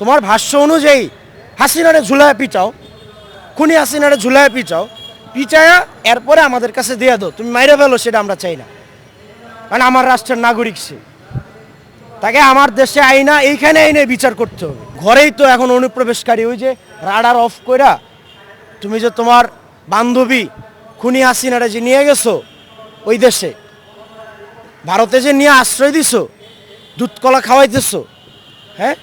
তোমার ভাষ্য অনুযায়ী, হাসিনারে ঝুলায় পিটাও, খুনি হাসিনারে ঝুলায় পিটাও পিচায়া এরপরে আমাদের কাছে দিয়ে দাও, তুমি মাইরে ফেলো সেটা আমরা চাই না। কারণ আমার রাষ্ট্রের নাগরিক সে। তাকে আমার দেশে আইনা, এইখানে আইনে বিচার করতে হবে। ঘরেই তো এখন অনুপ্রবেশকারী, ওই যে রাডার অফ কইরা, তুমি যে তোমার বান্ধবী, খুনি হাসিনারে যে নিয়ে গেছো, ওই দেশে। ভারতে যে নিয়ে আশ্রয় দিছো দুধ কলা খাওয়াইতেছো হ্যাঁ?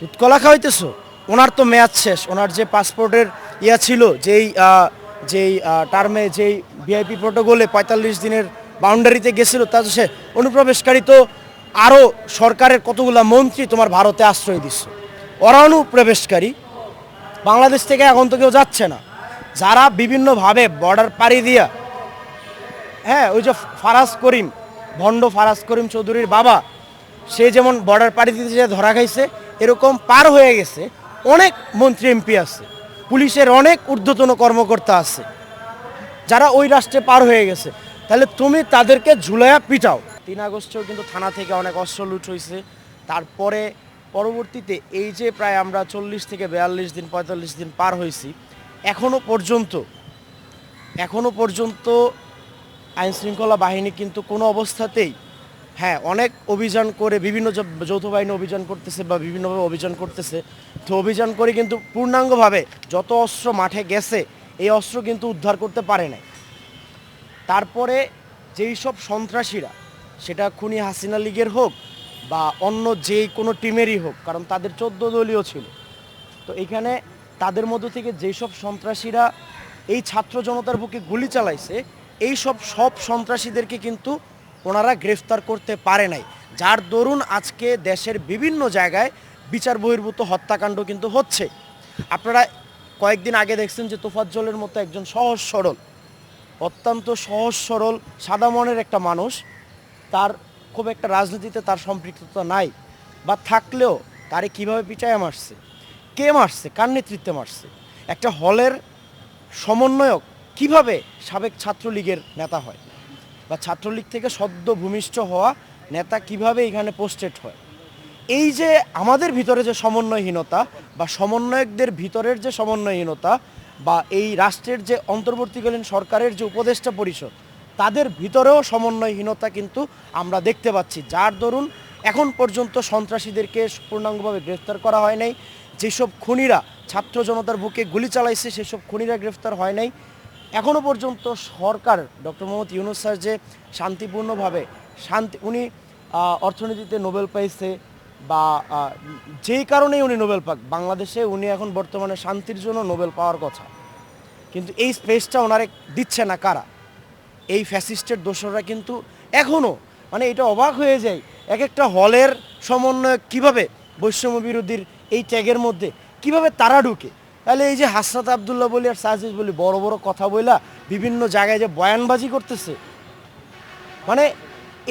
দুধ কলা খাওয়াইতেছো? ওনার তো মেয়াদ শেষ। ওনার যে পাসপোর্টের ইয়া ছিল, যেই যেই টার্মে যেই ভিআইপি প্রোটোকলে পঁয়তাল্লিশ দিনের বাউন্ডারিতে গেছিল তা সে অনুপ্রবেশকারী তো আরও সরকারের কতগুলা মন্ত্রী তোমার ভারতে আশ্রয় দিচ্ছে ওরা অনুপ্রবেশকারী। বাংলাদেশ থেকে এখন তো কেউ যাচ্ছে না। যারা বিভিন্নভাবে বর্ডার পাড়ি দিয়া হ্যাঁ ওই যে ফারাজ করিম, ভণ্ড ফারাজ করিম চৌধুরীর বাবা, সে যেমন বর্ডার পাড়ি দিতে ধরা খাইছে এরকম পার হয়ে গেছে, অনেক মন্ত্রী এমপি আছে, পুলিশের অনেক ঊর্ধ্বতন কর্মকর্তা আছে, যারা ওই রাষ্ট্রে পার হয়ে গেছে। তাহলে তুমি তাদেরকে ঝুলাইয়া পিটাও। তিন আগস্টেও কিন্তু থানা থেকে অনেক অস্ত্র লুট হয়েছে। তারপরে পরবর্তীতে এই যে প্রায় আমরা চল্লিশ থেকে বিয়াল্লিশ দিন, পঁয়তাল্লিশ দিন পার হয়েছি, এখনও পর্যন্ত এখনও পর্যন্ত আইনশৃঙ্খলা বাহিনী কিন্তু কোনো অবস্থাতেই হ্যাঁ অনেক অভিযান করে বিভিন্ন যৌথ বাহিনী অভিযান করতেছে বা বিভিন্নভাবে অভিযান করতেছে। তো অভিযান করে কিন্তু পূর্ণাঙ্গভাবে যত অস্ত্র মাঠে গেছে, এই অস্ত্র কিন্তু উদ্ধার করতে পারে নাই। তারপরে যেই সব সন্ত্রাসীরা, সেটা খুনি হাসিনা লীগের হোক বা অন্য যে কোনো টিমেরই হোক, কারণ তাদের চোদ্দ দলীয় ছিল। তো এখানে তাদের মধ্য থেকে যেই সব সন্ত্রাসীরা এই ছাত্র জনতার বুকে গুলি চালাইছে, এই সব সব সন্ত্রাসীদেরকে কিন্তু ওনারা গ্রেফতার করতে পারে নাই। যার দরুন আজকে দেশের বিভিন্ন জায়গায় বিচার বহির্ভূত হত্যাকাণ্ড কিন্তু হচ্ছে। আপনারা কয়েকদিন আগে দেখছেন যে তোফাজ্জলের মতো একজন সহজ সরল, অত্যন্ত সহজ সরল, সাদা মনের একটা মানুষ। তার খুব একটা রাজনীতিতে তার সম্পৃক্ততা নাই, বা থাকলেও তারে কীভাবে পিটায় মারছে, কে মারছে, কার নেতৃত্বে মারছে, একটা হলের সমন্বয়ক কীভাবে সাবেক ছাত্রলীগের নেতা হয়? বা ছাত্রলীগ থেকে সদ্য ভূমিষ্ঠ হওয়া নেতা কীভাবে এখানে পোস্টেড হয়? এই যে আমাদের ভিতরে যে সমন্বয়হীনতা বা সমন্বয়কদের ভিতরের যে সমন্বয়হীনতা বা এই রাষ্ট্রের যে অন্তর্বর্তীকালীন সরকারের যে উপদেষ্টা পরিষদ, তাদের ভিতরেও সমন্বয়হীনতা কিন্তু আমরা দেখতে পাচ্ছি। যার দরুন এখন পর্যন্ত সন্ত্রাসীদেরকে পূর্ণাঙ্গভাবে গ্রেফতার করা হয় নাই। যেসব খুনিরা ছাত্র জনতার বুকে গুলি চালাইছে, সেসব খুনিরা গ্রেফতার হয় নাই। এখনও পর্যন্ত সরকার ডক্টর মোহাম্মদ ইউনুস স্যার যে শান্তিপূর্ণভাবে শান্তি, উনি অর্থনীতিতে নোবেল পাইছে বা যেই কারণেই উনি নোবেল পাক, বাংলাদেশে উনি এখন বর্তমানে শান্তির জন্য নোবেল পাওয়ার কথা। কিন্তু এই স্পেসটা ওনারে দিচ্ছে না কারা? এই ফ্যাসিস্টের দোসররা কিন্তু এখনও মানে এটা অবাক হয়ে যায় এক একটা হলের সমন্বয় কীভাবে বৈষম্য বিরোধীর এই ট্যাগের মধ্যে, কীভাবে তারা ঢুকে? তাহলে এই যে হাসরাত আবদুল্লাহ বলি আর সাজিদ বলি বড় বড় কথা বইলা বিভিন্ন জায়গায় যে বয়ানবাজি করতেছে মানে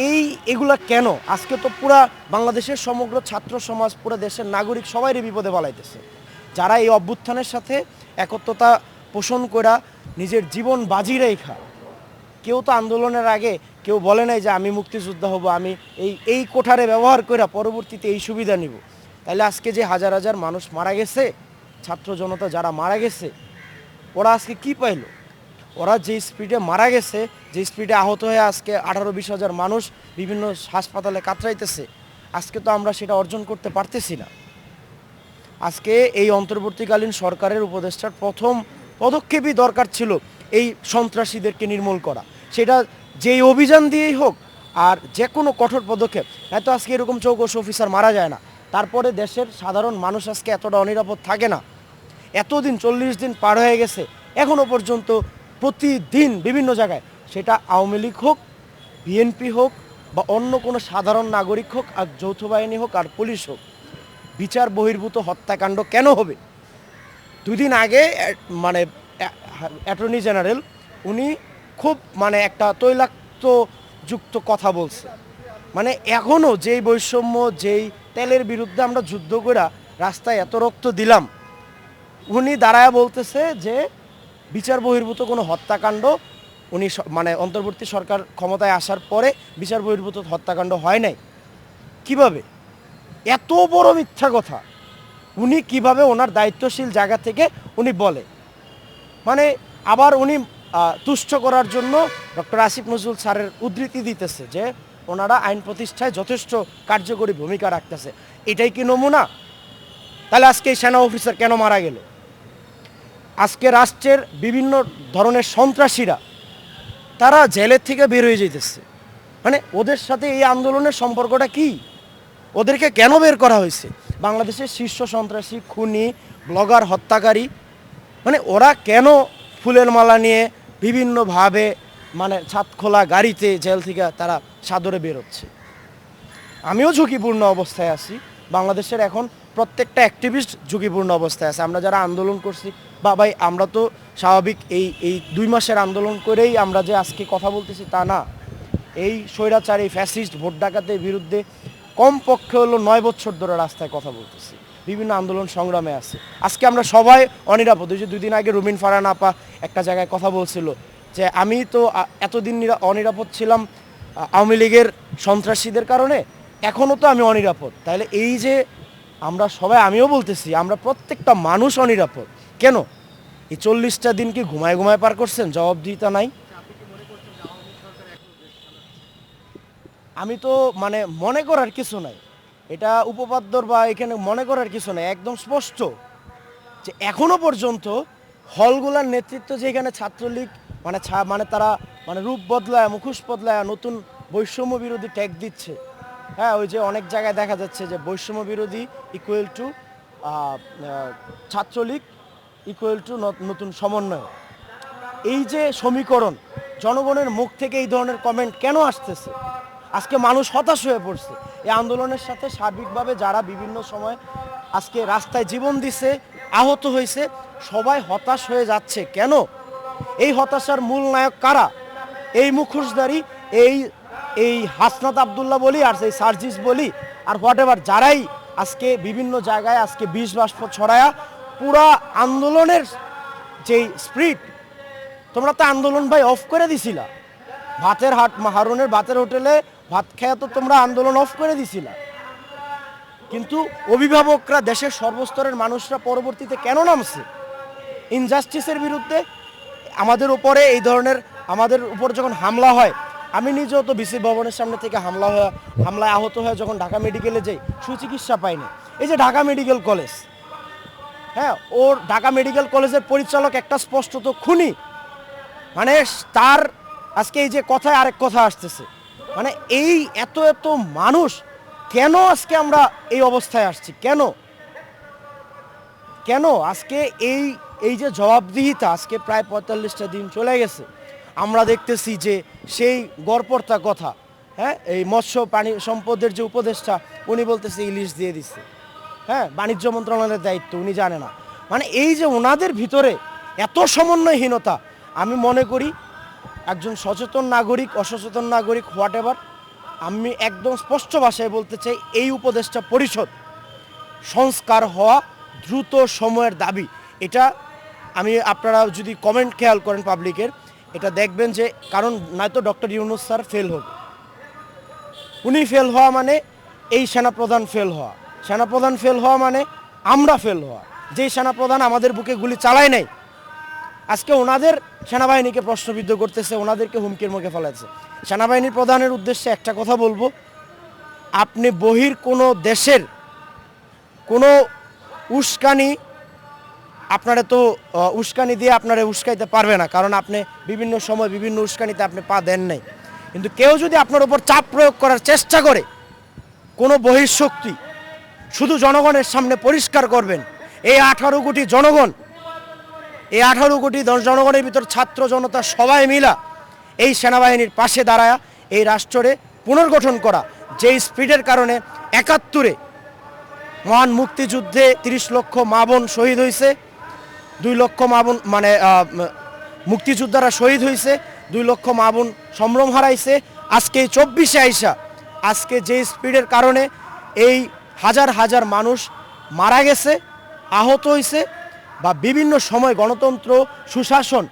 এই এগুলা কেন? আজকে তো পুরা বাংলাদেশের সমগ্র ছাত্র সমাজ, পুরো দেশের নাগরিক সবাইরই বিপদে বলাইতেছে যারা এই অভ্যুত্থানের সাথে একত্রতা পোষণ করা নিজের জীবন বাজি রেখা কেউ তো আন্দোলনের আগে কেউ বলে নাই যে আমি মুক্তিযোদ্ধা হব, আমি এই এই কোঠারে ব্যবহার করে পরবর্তীতে এই সুবিধা নিব। তাহলে আজকে যে হাজার হাজার মানুষ মারা গেছে ছাত্র জনতা যারা মারা গেছে, ওরা আজকে কি পাইলো? ওরা যে স্পিডে মারা গেছে, যে স্পিডে আহত হয়ে আজকে আঠারো বিশ হাজার মানুষ বিভিন্ন হাসপাতালে কাতরাইতেছে, আজকে তো আমরা সেটা অর্জন করতে পারতেছি না। আজকে এই অন্তর্বর্তীকালীন সরকারের উপদেষ্টার প্রথম পদক্ষেপই দরকার ছিল এই সন্ত্রাসীদেরকে নির্মূল করা। সেটা যেই অভিযান দিয়েই হোক, আর যে কোনো কঠোর পদক্ষেপ হয়তো আজকে এরকম চৌকশ অফিসার মারা যায় না। তারপরে দেশের সাধারণ মানুষ আজকে এতটা অনিরাপদ থাকে না। এতদিন চল্লিশ দিন পার হয়ে গেছে এখনও পর্যন্ত প্রতিদিন বিভিন্ন জায়গায়, সেটা আওয়ামী লীগ হোক, বিএনপি হোক, বা অন্য কোনো সাধারণ নাগরিক হোক, আর যৌথ বাহিনী হোক, আর পুলিশ হোক, বিচার বহির্ভূত হত্যাকাণ্ড কেন হবে? দুদিন আগে মানে অ্যাটর্নি জেনারেল, উনি খুব মানে একটা তৈলাক্ত যুক্ত কথা বলছে। মানে এখনও যেই বৈষম্য, যেই তেলের বিরুদ্ধে আমরা যুদ্ধ করে রাস্তায় এত রক্ত দিলাম, উনি দাঁড়ায় বলতেছে যে বিচার বহির্ভূত কোনো হত্যাকাণ্ড, উনি মানে অন্তর্বর্তী সরকার ক্ষমতায় আসার পরে বিচার বহির্ভূত হত্যাকাণ্ড হয় নাই। কীভাবে? এত বড় মিথ্যা কথা। উনি কীভাবে ওনার দায়িত্বশীল জায়গা থেকে উনি বলে? মানে আবার উনি তুষ্ট করার জন্য ডক্টর আসিফ নজরুল স্যারের উদ্ধৃতি দিতেছে যে ওনারা আইন প্রতিষ্ঠায় যথেষ্ট কার্যকরী ভূমিকা রাখতেছে। এটাই কি নমুনা? তাহলে আজকে এই সেনা অফিসার কেন মারা গেল? আজকে রাষ্ট্রের বিভিন্ন ধরনের সন্ত্রাসীরা, তারা জেলের থেকে বের হয়ে যেতেছে মানে ওদের সাথে এই আন্দোলনের সম্পর্কটা কি? ওদেরকে কেন বের করা হয়েছে? বাংলাদেশের শীর্ষ সন্ত্রাসী, খুনি, ব্লগার, হত্যাকারী মানে ওরা কেন ফুলের মালা নিয়ে বিভিন্নভাবে মানে ছাদ খোলা গাড়িতে জেল থেকে তারা সাদরে বেরোচ্ছে। আমিও ঝুঁকিপূর্ণ অবস্থায় আছি। বাংলাদেশের এখন প্রত্যেকটা অ্যাক্টিভিস্ট ঝুঁকিপূর্ণ অবস্থায় আছে। আমরা যারা আন্দোলন করছি বা ভাই আমরা তো স্বাভাবিক এই এই দুই মাসের আন্দোলন করেই আমরা যে আজকে কথা বলতেছি তা না। এই স্বৈরাচার এই ফ্যাসিস্ট ভোট ডাকাতের বিরুদ্ধে কমপক্ষে হলো নয় বছর ধরে রাস্তায় কথা বলতেছি। বিভিন্ন আন্দোলন সংগ্রামে আছে। আজকে আমরা সবাই অনিরাপদ। ওই যে দুই দিন আগে রুমিন ফারান আপা একটা জায়গায় কথা বলছিল যে আমি তো এতদিন নিরা- অনিরাপদ ছিলাম আওয়ামী লীগের সন্ত্রাসীদের কারণে, এখনও তো আমি অনিরাপদ। তাহলে এই যে আমরা সবাই, আমিও বলতেছি, আমরা প্রত্যেকটা মানুষ অনিরাপদ। কেন? এই চল্লিশটা দিন কি ঘুমায় ঘুমায় পার করছেন? জবাবদিহিতা নাই। আমি তো মানে মনে করার কিছু নাই। এটা উপপাদ্যর বা এখানে মনে করার কিছু নাই, একদম স্পষ্ট। যে এখনও পর্যন্ত হলগুলার নেতৃত্ব যে এখানে ছাত্রলীগ মানে ছা- মানে তারা মানে রূপ বদলায়, মুখোশ বদলায়, নতুন বৈষম্য বিরোধী ট্যাগ দিচ্ছে। হ্যাঁ ওই যে অনেক জায়গায় দেখা যাচ্ছে যে বৈষম্য বিরোধী equal to Chhatra League equal to নতুন সমন্বয় এই যে সমীকরণ, জনগণের মুখ থেকে এই ধরনের কমেন্ট কেন আসতেছে? আজকে মানুষ হতাশ হয়ে পড়ছে। এই আন্দোলনের সাথে সার্বিকভাবে যারা বিভিন্ন সময় আজকে রাস্তায় জীবন দিছে, আহত হয়েছে, সবাই হতাশ হয়ে যাচ্ছে। কেন? এই হতাশার মূল নায়ক কারা? এই মুখোশধারী, এই এই হাসনাত আবদুল্লাহ বলি আর সেই সার্জিস বলি আর হোয়াট এভার যারাই আজকে বিভিন্ন জায়গায় আজকে বিষ বাষ্প ছড়ায়া পুরা আন্দোলনের যেই স্প্রিট তোমরা তো আন্দোলন ভাই অফ করে দিছিলা। ভাতের হাট হারুনের ভাতের হোটেলে ভাত খেয়ে তো তোমরা আন্দোলন অফ করে দিছিলা। কিন্তু অভিভাবকরা দেশের সর্বস্তরের মানুষরা পরবর্তীতে কেন নামছে? ইনজাস্টিসের বিরুদ্ধে আমাদের উপরে এই ধরনের আমাদের উপর যখন হামলা হয়, আমি নিজেও তো বিসি ভবনের সামনে থেকে হামলা হয়ে, হামলায় আহত হয়ে যখন ঢাকা মেডিকেলে যাই, সুচিকিৎসা পাইনি। এই যে ঢাকা মেডিকেল কলেজ হ্যাঁ ওর ঢাকা মেডিকেল কলেজের পরিচালক একটা স্পষ্টত খুনি। মানে তার আজকে এই যে কথায় আরেক কথা আসতেছে। মানে এই এত এত মানুষ কেন আজকে আমরা এই অবস্থায় আসছি? কেন? কেন আজকে এই এই যে জবাবদিহিতা আজকে প্রায় পঁয়তাল্লিশটা দিন চলে গেছে, আমরা দেখতেছি যে সেই গড়পড়তা কথা হ্যাঁ এই মৎস্য প্রাণী সম্পদের যে উপদেষ্টা, উনি বলতেছে ইলিশ দিয়ে দিচ্ছে হ্যাঁ বাণিজ্য মন্ত্রণালয়ের দায়িত্ব, উনি জানে না। মানে এই যে ওনাদের ভিতরে এত সমন্বয়হীনতা, আমি মনে করি একজন সচেতন নাগরিক, অসচেতন নাগরিক হোয়াট আমি একদম স্পষ্ট ভাষায় বলতে চাই, এই উপদেষ্টা পরিষদ সংস্কার হওয়া দ্রুত সময়ের দাবি। এটা আমি, আপনারা যদি কমেন্ট খেয়াল করেন পাবলিকের এটা দেখবেন যে, কারণ নয়তো ডক্টর ইউনুস স্যার ফেল হবে উনি ফেল হওয়া মানে এই সেনাপ্রধান ফেল হওয়া। সেনাপ্রধান ফেল হওয়া মানে আমরা ফেল হওয়া। যেই সেনাপ্রধান আমাদের বুকে গুলি চালায় নাই, আজকে ওনাদের সেনাবাহিনীকে প্রশ্নবিদ্ধ করতেছে, ওনাদেরকে হুমকির মুখে ফেলাচ্ছে সেনাবাহিনীর প্রধানের উদ্দেশ্যে একটা কথা বলব, আপনি বহির কোনো দেশের কোনো উস্কানি আপনারা তো উস্কানি দিয়ে আপনারা উস্কাইতে পারবে না, কারণ আপনি বিভিন্ন সময় বিভিন্ন উস্কানিতে আপনি পা দেন নাই। কিন্তু কেউ যদি আপনার উপর চাপ প্রয়োগ করার চেষ্টা করে, কোনো বহিঃশক্তি, শুধু জনগণের সামনে পরিষ্কার করবেন, এই আঠারো কোটি জনগণ, এই আঠারো কোটি জন- জনগণের ভিতর ছাত্র জনতা সবাই মিলা এই সেনাবাহিনীর পাশে দাঁড়ায়া এই রাষ্ট্রে পুনর্গঠন করা, যেই স্পিডের কারণে একাত্তরে মহান মুক্তিযুদ্ধে তিরিশ লক্ষ মা বোন শহীদ হয়েছে দুই লক্ষ মা বোন মানে মুক্তিযোদ্ধারা শহীদ হয়েছে দুই লক্ষ মা বোন সম্ভ্রম হারাইছে। আজকে এই চব্বিশে আইসা, আজকে যে স্পিডের কারণে এই হাজার হাজার মানুষ মারা গেছে, আহত হয়েছে বা বিভিন্ন সময় গণতন্ত্র, সুশাসন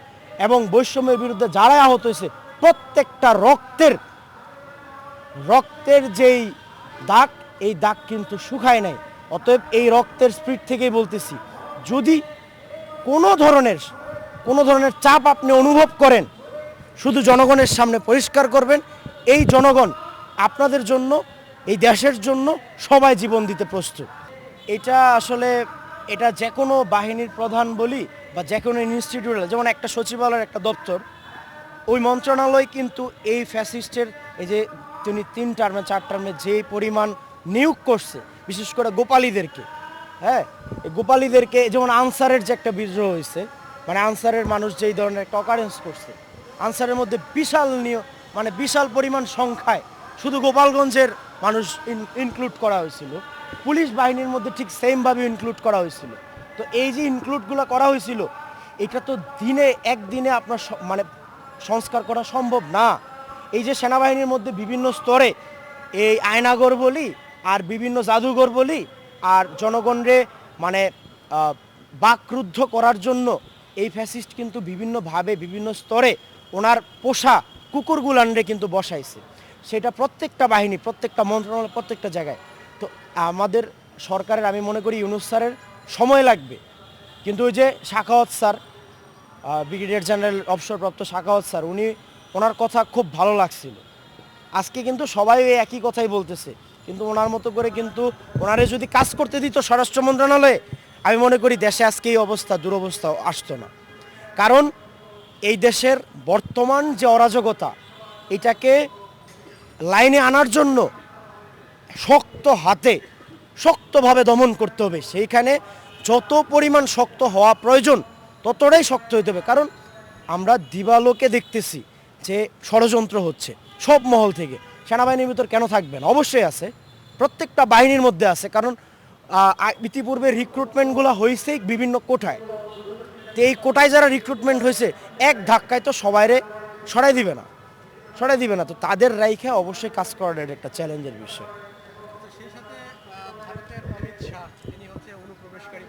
এবং বৈষম্যের বিরুদ্ধে যারাই আহত হয়েছে প্রত্যেকটা রক্তের রক্তের যেই দাগ, এই দাগ কিন্তু শুকায় নাই। অতএব এই রক্তের স্পিড থেকেই বলতেছি, যদি কোনো ধরনের কোনো ধরনের চাপ আপনি অনুভব করেন, শুধু জনগণের সামনে পরিষ্কার করবেন। এই জনগণ আপনাদের জন্য, এই দেশের জন্য সবাই জীবন দিতে প্রস্তুত। এটা আসলে, এটা যে কোনো বাহিনীর প্রধান বলি বা যে কোনো ইনস্টিটিউট যেমন একটা সচিবালয়ের একটা দপ্তর, ওই মন্ত্রণালয় কিন্তু এই ফ্যাসিস্টের এই যে তিনি তিন টার্মে চার টার্মে যে পরিমাণ নিয়োগ করছে, বিশেষ করে গোপালীদেরকে হ্যাঁ গোপালীদেরকে যেমন আনসারের যে একটা বিদ্রোহ হয়েছে মানে আনসারের মানুষ যেই ধরনের একটা অকারেন্স করছে, আনসারের মধ্যে বিশাল নিয় মানে বিশাল পরিমাণ সংখ্যায় শুধু গোপালগঞ্জের মানুষ ইনক্লুড করা হয়েছিল। পুলিশ বাহিনীর মধ্যে ঠিক সেমভাবে ইনক্লুড করা হয়েছিল। তো এই যে ইনক্লুডগুলো করা হয়েছিল, এটা তো দিনে, একদিনে আপনার মানে সংস্কার করা সম্ভব না। এই যে সেনাবাহিনীর মধ্যে বিভিন্ন স্তরে এই আয়নাগর বলি আর বিভিন্ন জাদুঘর বলি আর জনগণরে মানে বাকরুদ্ধ করার জন্য এই ফ্যাসিস্ট কিন্তু বিভিন্নভাবে, বিভিন্ন স্তরে ওনার পোষা কুকুরগুলানরে কিন্তু বসাইছে। সেটা প্রত্যেকটা বাহিনী, প্রত্যেকটা মন্ত্রণালয়, প্রত্যেকটা জায়গায়। তো আমাদের সরকারের, আমি মনে করি ইউনুস স্যারের সময় লাগবে। কিন্তু ওই যে শাখাওয়াত স্যার ব্রিগেডিয়ার জেনারেল অবসরপ্রাপ্ত শাখাওয়াত স্যার, উনি ওনার কথা খুব ভালো লাগছিল। আজকে কিন্তু সবাই একই কথাই বলতেছে। কিন্তু ওনার মতো করে কিন্তু ওনারে যদি কাজ করতে দিত স্বরাষ্ট্র মন্ত্রণালয়ে, আমি মনে করি দেশে আজকে এই অবস্থা, দুরবস্থা আসতো না। কারণ এই দেশের বর্তমান যে অরাজকতা, এটাকে লাইনে আনার জন্য শক্ত হাতে, শক্তভাবে দমন করতে হবে। সেইখানে যত পরিমাণ শক্ত হওয়া প্রয়োজন, ততটাই শক্ত হতে হবে। কারণ আমরা দিবালোকে দেখতেছি যে ষড়যন্ত্র হচ্ছে সব মহল থেকে। সেনাবাহিনীর ভিতর কেন থাকবেন? অবশ্যই আছে। প্রত্যেকটা বাহিনীর মধ্যে আছে, কারণ ইতিপূর্বে রিক্রুটমেন্টগুলো হয়েছে বিভিন্ন কোঠায়। তো এই কোটায় যারা রিক্রুটমেন্ট হয়েছে এক ধাক্কায় তো সবাইরে সরাই দিবে না। সরাই দিবে না। তো তাদের রাইখে অবশ্যই কাজ করাটা একটা চ্যালেঞ্জের বিষয়।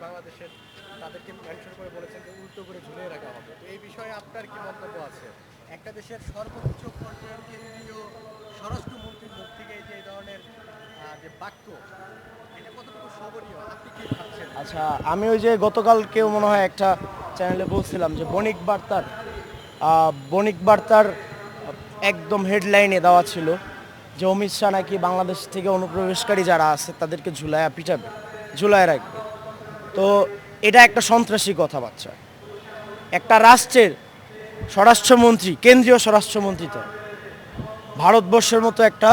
বাংলাদেশের, তাদেরকে করে বলেছেন যে উল্টো করে ঝুলিয়ে রাখা হবে। এই বিষয়ে আপনার কি মন্তব্য আছে? একটা দেশের সর্বোচ্চ পর্যায়ের কেন্দ্রীয় স্বরাষ্ট্রমন্ত্রীর মুখ থেকে যে এই ধরনের যে বাক্য, এটা কতটুকু শোভনীয়? আপনি কি ভাবছেন? আচ্ছা আমি ওই যে গতকালকেও মনে হয় একটা চ্যানেলে বলছিলাম যে বণিক বার্তার বণিক বার্তার একদম হেডলাইনে দেওয়া ছিল যে অমিত শাহ নাকি বাংলাদেশ থেকে অনুপ্রবেশকারী যারা আছে তাদেরকে ঝুলায়া পিটাবে ঝুলায় রাখবে। তো এটা একটা সন্ত্রাসী কথাবার্তা। একটা রাষ্ট্রের স্বরাষ্ট্রমন্ত্রী, কেন্দ্রীয় স্বরাষ্ট্রমন্ত্রী তো। ভারতবর্ষের মতো একটা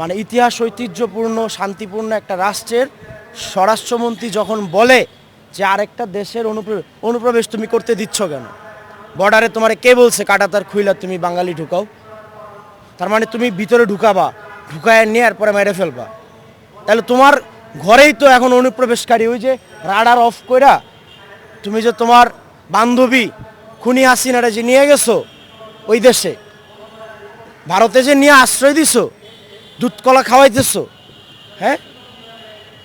মানে ইতিহাস ঐতিহ্যপূর্ণ, শান্তিপূর্ণ একটা রাষ্ট্রের স্বরাষ্ট্রমন্ত্রী যখন বলে যে আরেকটা দেশের অনুপ্রবেশ তুমি করতে দিচ্ছ কেন? বর্ডারে তোমারে কে বলছে কাটাতার খুইলা, তুমি বাঙালি ঢুকাও? তার মানে তুমি ভিতরে ঢুকাবা, ঢুকায় নিয়ে এরপরে মেরে ফেলবা। তাহলে তোমার ঘরেই তো এখন অনুপ্রবেশকারী, ওই যে রাডার অফ কইরা, তুমি যে তোমার বান্ধবী খুনি হাসিনারে যে নিয়ে গেছো, ওই দেশে। ভারতে যে নিয়ে আশ্রয় দিছো দুধ কলা খাওয়াইতেছো হ্যাঁ?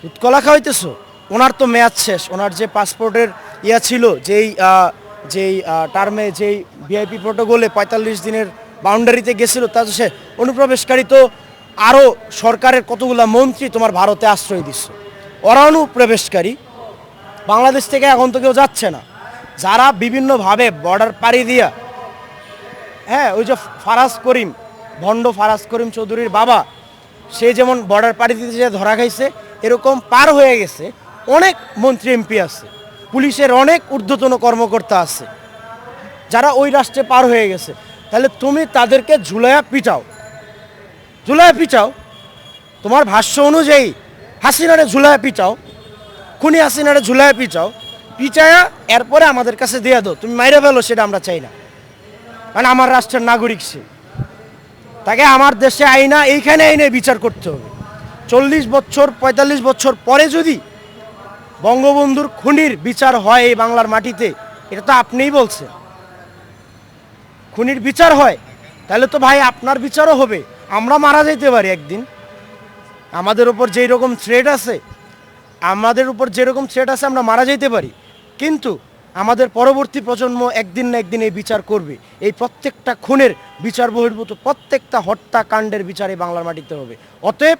দুধ কলা খাওয়াইতেছো, ওনার তো মেয়াদ শেষ। ওনার যে পাসপোর্টের ইয়া ছিল, যেই যেই টার্মে যেই ভিআইপি প্রোটোকলে পঁয়তাল্লিশ দিনের বাউন্ডারিতে গেছিল তা সে অনুপ্রবেশকারী তো আরও সরকারের কতগুলা মন্ত্রী তোমার ভারতে আশ্রয় দিচ্ছে ওরা অনুপ্রবেশকারী। বাংলাদেশ থেকে এখন তো কেউ যাচ্ছে না। যারা বিভিন্নভাবে বর্ডার পাড়ি দিয়া হ্যাঁ ওই যে ফারাজ করিম, ভণ্ড ফারাজ করিম চৌধুরীর বাবা, সে যেমন বর্ডার পাড়ি দিতে যে ধরা খাইছে, এরকম পার হয়ে গেছে, অনেক মন্ত্রী এমপি আছে, পুলিশের অনেক ঊর্ধ্বতন কর্মকর্তা আছে, যারা ওই রাষ্ট্রে পার হয়ে গেছে। তাহলে তুমি তাদেরকে ঝুলাইয়া পিটাও। ঝুলাইয়া পিটাও। তোমার ভাষ্য অনুযায়ী হাসিনারে ঝুলাইয়া পিটাও। খুনি হাসিনারে ঝুলাইয়া পিটাও। পিচায়া এরপরে আমাদের কাছে দিয়ে দাও। তুমি মাইরে ফেলো, সেটা আমরা চাই না। কারণ আমার রাষ্ট্রের নাগরিক সে। তাকে আমার দেশে আইনা, এইখানে আইনে বিচার করতে হবে। চল্লিশ বছর, পঁয়তাল্লিশ বছর পরে যদি বঙ্গবন্ধুর খুনির বিচার হয় এই বাংলার মাটিতে, এটা তো আপনিই বলছেন। খুনির বিচার হয়, তাহলে তো ভাই আপনার বিচারও হবে। আমরা মারা যেতে পারি একদিন। আমাদের উপর যেই রকম থ্রেড আছে, আমাদের উপর যেরকম থ্রেড আছে, আমরা মারা যেতে পারি। কিন্তু আমাদের পরবর্তী প্রজন্ম একদিন না একদিন এই বিচার করবে। এই প্রত্যেকটা খুনের বিচার বহির্ভূত, প্রত্যেকটা হত্যাকাণ্ডের বিচার বাংলার মাটিতে হবে। অতএব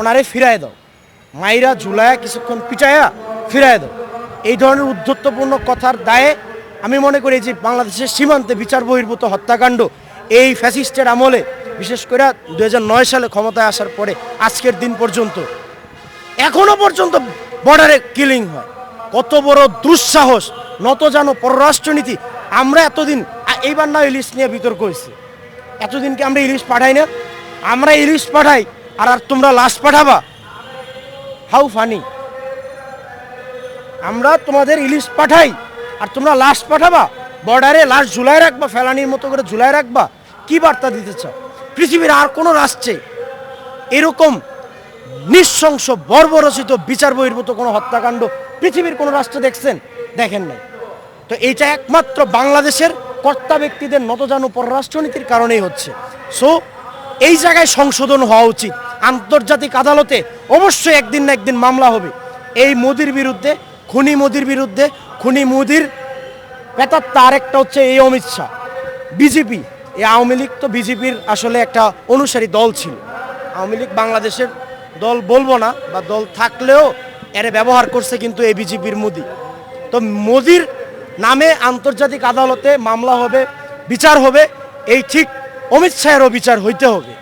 ওনারে ফিরায় দাও। মাইরা ঝুলায়া কিছুক্ষণ পিটায়া ফিরায় দাও। এই ধরনের উদ্ধত্তপূর্ণ কথার দায়ে আমি মনে করি যে বাংলাদেশের সীমান্তে বিচার বহির্ভূত হত্যাকাণ্ড এই ফ্যাসিস্টের আমলে, বিশেষ করে দু হাজার নয় সালে ক্ষমতায় আসার পরে, আজকের দিন পর্যন্ত, এখনও পর্যন্ত বর্ডারে কিলিং হয়। কত বড় দুঃসাহস, নত জানো পররাষ্ট্রনীতি। আমরা এতদিন এইবার না ইলিশ নিয়ে বিতর্ক হয়েছে। এতদিন কি আমরা ইলিশ পাঠাই না? আমরা ইলিশ পাঠাই, আর আর তোমরা লাশ পাঠাবা? How funny. আমরা তোমাদের ইলিশ পাঠাই, আর তোমরা লাশ পাঠাবা? বর্ডারে লাশ ঝুলাই রাখবা, ফেলানির মতো করে ঝুলাই রাখবা? কি বার্তা দিতে চাও? পৃথিবীর আর কোনো রাষ্ট্রে এরকম নিঃশংস বর্বরচিত বিচার বহির্ভূত কোনো হত্যাকাণ্ড পৃথিবীর কোনো রাষ্ট্রে দেখছেন? দেখেন নাই। তো এইটা একমাত্র বাংলাদেশের কর্তা ব্যক্তিদের নতজানু পররাষ্ট্রনীতির কারণেই হচ্ছে। সো এই জায়গায় সংশোধন হওয়া উচিত। আন্তর্জাতিক আদালতে অবশ্যই একদিন না একদিন মামলা হবে। এই মোদির বিরুদ্ধে, খুনি মোদির বিরুদ্ধে, খুনি মোদির বেতার তার একটা হচ্ছে এই অমিত শাহ। বিজেপি, এই আওয়ামী লীগ তো বিজেপির আসলে একটা অনুসারী দল ছিল। আওয়ামী লীগ বাংলাদেশের দল বলব না, বা দল থাকলেও এর ব্যবহার করছে কিন্তু এ বিজেপির মোদি। তো মোদির নামে আন্তর্জাতিক আদালতে মামলা হবে, বিচার হবে, এই ঠিক অমিত শাহেরও বিচার হইতে হবে।